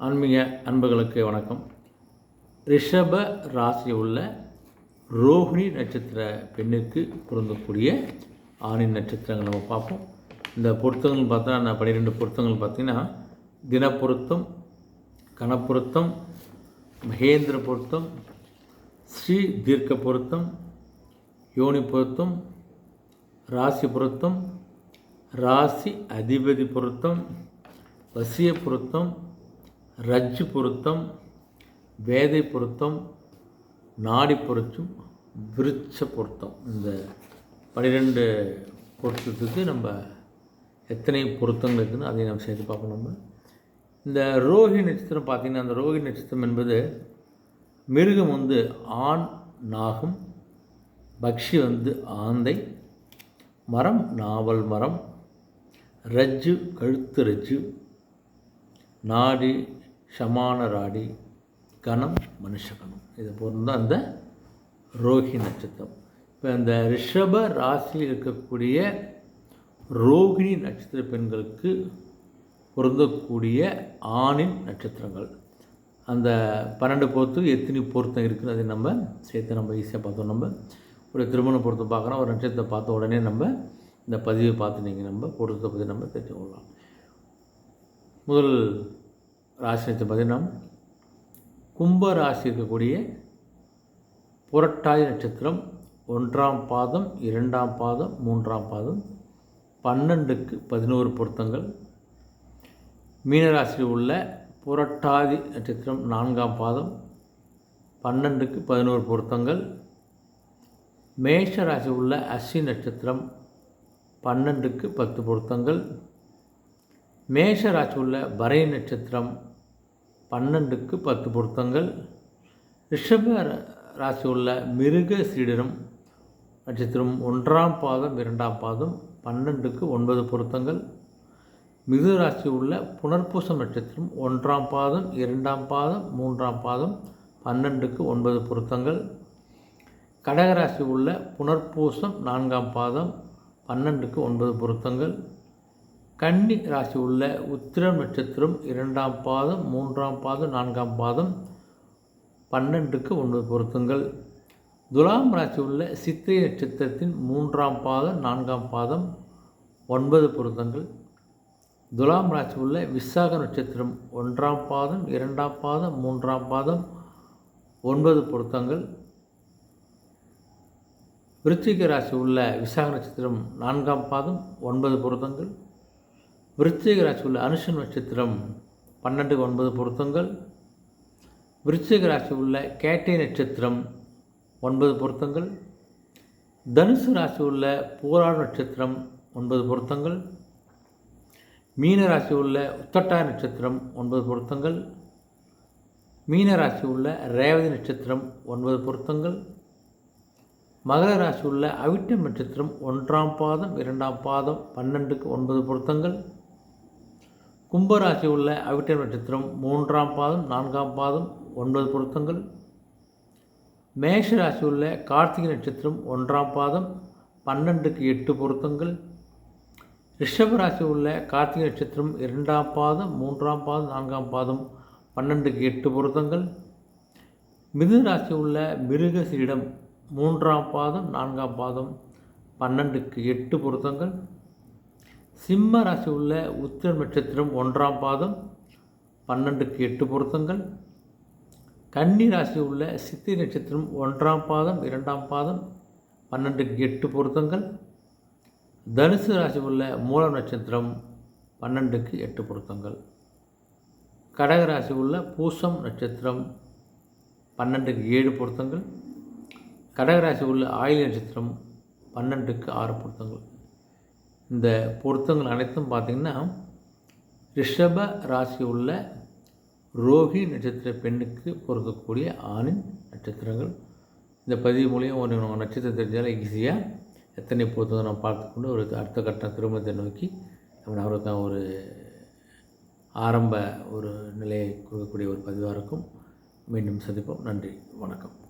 ஆன்மீக அன்புகளுக்கு வணக்கம். ரிஷப ராசி உள்ள ரோஹிணி நட்சத்திர பெண்ணுக்கு பொருந்தக்கூடிய ஆணின் நட்சத்திரங்கள் நம்ம பார்ப்போம். இந்த பொருத்தங்கள் பார்த்தா நான் பன்னிரெண்டு பொருத்தங்கள் பார்த்திங்கன்னா தினப்பொருத்தம் கணப்பொருத்தம் மகேந்திர பொருத்தம் ஸ்ரீ தீர்க்க பொருத்தம் யோனி பொருத்தம் ராசி பொருத்தம் ராசி அதிபதி பொருத்தம் வசிய பொருத்தம் ரஜ்ஜு பொருத்தம் வேதை பொருத்தம் நாடி பொருத்தம் விருட்ச பொருத்தம். இந்த பன்னிரெண்டு பொருத்தத்துக்கு நம்ம எத்தனை பொருத்தங்கள் இருக்குதுன்னு அதையும் நம்ம சேர்த்து பார்ப்போம் நம்ம. இந்த ரோஹி நட்சத்திரம் பார்த்திங்கன்னா அந்த ரோஹி நட்சத்திரம் என்பது மிருகம் வந்து ஆண் நாகம் பக்ஷி வந்து ஆந்தை மரம் நாவல் மரம் ரஜ்ஜு கழுத்து ரஜ்ஜு நாடி ஷமான ராடி கணம் மனுஷகணம். இது பொருந்தான் அந்த ரோஹி நட்சத்திரம். இப்போ இந்த ரிஷப ராசியில் இருக்கக்கூடிய ரோகிணி நட்சத்திர பெண்களுக்கு பொருந்தக்கூடிய ஆணின் நட்சத்திரங்கள். அந்த பன்னெண்டு பொறுத்துக்கு எத்தனை பொருத்தம் இருக்குன்னு அதை நம்ம சேர்த்து நம்ம ஈஸியாக பார்த்தோம். நம்ம ஒரு திருமண பொருத்தம் பார்க்குறோம் ஒரு நட்சத்திரத்தை பார்த்த உடனே நம்ம இந்த பதிவை பார்த்து நீங்கள் நம்ம பொருத்தத்தை பற்றி நம்ம தெரிஞ்சுக்கொள்ளலாம். முதல் ராசி நட்சத்திரம் பார்த்தீங்கன்னா கும்ப ராசி இருக்கக்கூடிய புரட்டாதி நட்சத்திரம் ஒன்றாம் பாதம் இரண்டாம் பாதம் மூன்றாம் பாதம் பன்னெண்டுக்கு பதினோரு பொருத்தங்கள். மீனராசியில் உள்ள புரட்டாதி நட்சத்திரம் நான்காம் பாதம் பன்னெண்டுக்கு பதினோரு பொருத்தங்கள். மேஷ ராசி உள்ள அஸ்வி நட்சத்திரம் பன்னெண்டுக்கு பத்து பொருத்தங்கள். மேஷ ராசி உள்ள பறை நட்சத்திரம் பன்னெண்டுக்கு பத்து பொருத்தங்கள். ரிஷப ராசி உள்ள மிருக சீடரம் நட்சத்திரம் ஒன்றாம் பாதம் இரண்டாம் பாதம் பன்னெண்டுக்கு ஒன்பது பொருத்தங்கள். மிது ராசி உள்ள புனர்பூசம் நட்சத்திரம் ஒன்றாம் பாதம் இரண்டாம் பாதம் மூன்றாம் பாதம் பன்னெண்டுக்கு ஒன்பது பொருத்தங்கள். கடகராசி உள்ள புனர்பூசம் நான்காம் பாதம் பன்னெண்டுக்கு ஒன்பது பொருத்தங்கள். கன்னி ராசி உள்ள உத்திரம் நட்சத்திரம் இரண்டாம் பாதம் மூன்றாம் பாதம் நான்காம் பாதம் பன்னெண்டுக்கு ஒன்பது பொருத்தங்கள். துலாம் ராசி உள்ள சித்திரை நட்சத்திரத்தின் மூன்றாம் பாதம் நான்காம் பாதம் ஒன்பது பொருத்தங்கள். துலாம் ராசி உள்ள விசாக நட்சத்திரம் ஒன்றாம் பாதம் இரண்டாம் பாதம் மூன்றாம் பாதம் ஒன்பது பொருத்தங்கள். விருச்சிக ராசி உள்ள விசாக நட்சத்திரம் நான்காம் பாதம் ஒன்பது பொருத்தங்கள். விருச்சிக ராசி உள்ள அனுஷன் நட்சத்திரம் பன்னெண்டு ஒன்பது பொருத்தங்கள். விருச்சிக ராசி உள்ள கேட்டை நட்சத்திரம் ஒன்பது பொருத்தங்கள். தனுசு ராசி உள்ள பூராட நட்சத்திரம் ஒன்பது பொருத்தங்கள். மீன ராசி உள்ள உத்தட்டா நட்சத்திரம் ஒன்பது பொருத்தங்கள். மீன ராசி உள்ள ரேவதி நட்சத்திரம் ஒன்பது பொருத்தங்கள். மகர ராசி உள்ள அவிட்டம் நட்சத்திரம் ஒன்றாம் பாதம் இரண்டாம் பாதம் பன்னெண்டுக்கு ஒன்பது பொருத்தங்கள். கும்பராசி உள்ள அவிட்ட நட்சத்திரம் மூன்றாம் பாதம் நான்காம் பாதம் ஒன்பது பொருத்தங்கள். மேஷ ராசி உள்ள கார்த்திகை நட்சத்திரம் ஒன்றாம் பாதம் பன்னெண்டுக்கு எட்டு பொருத்தங்கள். ரிஷப ராசி உள்ள கார்த்திகை நட்சத்திரம் இரண்டாம் பாதம் மூன்றாம் பாதம் நான்காம் பாதம் பன்னெண்டுக்கு எட்டு பொருத்தங்கள். மிது ராசி உள்ள மிருகசீடம் மூன்றாம் பாதம் நான்காம் பாதம் பன்னெண்டுக்கு எட்டு பொருத்தங்கள். சிம்ம ராசி உள்ள உத்திர நட்சத்திரம் ஒன்றாம் பாதம் பன்னெண்டுக்கு எட்டு பொருத்தங்கள். கன்னி ராசி உள்ள சித்தி நட்சத்திரம் ஒன்றாம் பாதம் இரண்டாம் பாதம் பன்னெண்டுக்கு எட்டு பொருத்தங்கள். தனுசு ராசி உள்ள மூல நட்சத்திரம் பன்னெண்டுக்கு எட்டு பொருத்தங்கள். கடகராசி உள்ள பூசம் நட்சத்திரம் பன்னெண்டுக்கு ஏழு பொருத்தங்கள். கடகராசி உள்ள ஆயுள் நட்சத்திரம் பன்னெண்டுக்கு ஆறு பொருத்தங்கள். இந்த பொருத்தங்கள் அனைத்தும் பார்த்திங்கன்னா ரிஷப ராசி உள்ள ரோஹி நட்சத்திர பெண்ணுக்கு பொருந்தக்கூடிய ஆணின் நட்சத்திரங்கள். இந்த பதிவு மூலியம் ஒரு நட்சத்திரம் தெரிஞ்சால் ஈஸியாக எத்தனை பொருத்தம் நம்ம பார்த்துக்கொண்டு ஒரு அடுத்த கட்ட திருமணத்தை நோக்கி நம்ம அவருக்கு ஒரு ஆரம்ப ஒரு நிலையை கொடுக்கக்கூடிய ஒரு பதிவாக இருக்கும். மீண்டும் சந்திப்போம். நன்றி. வணக்கம்.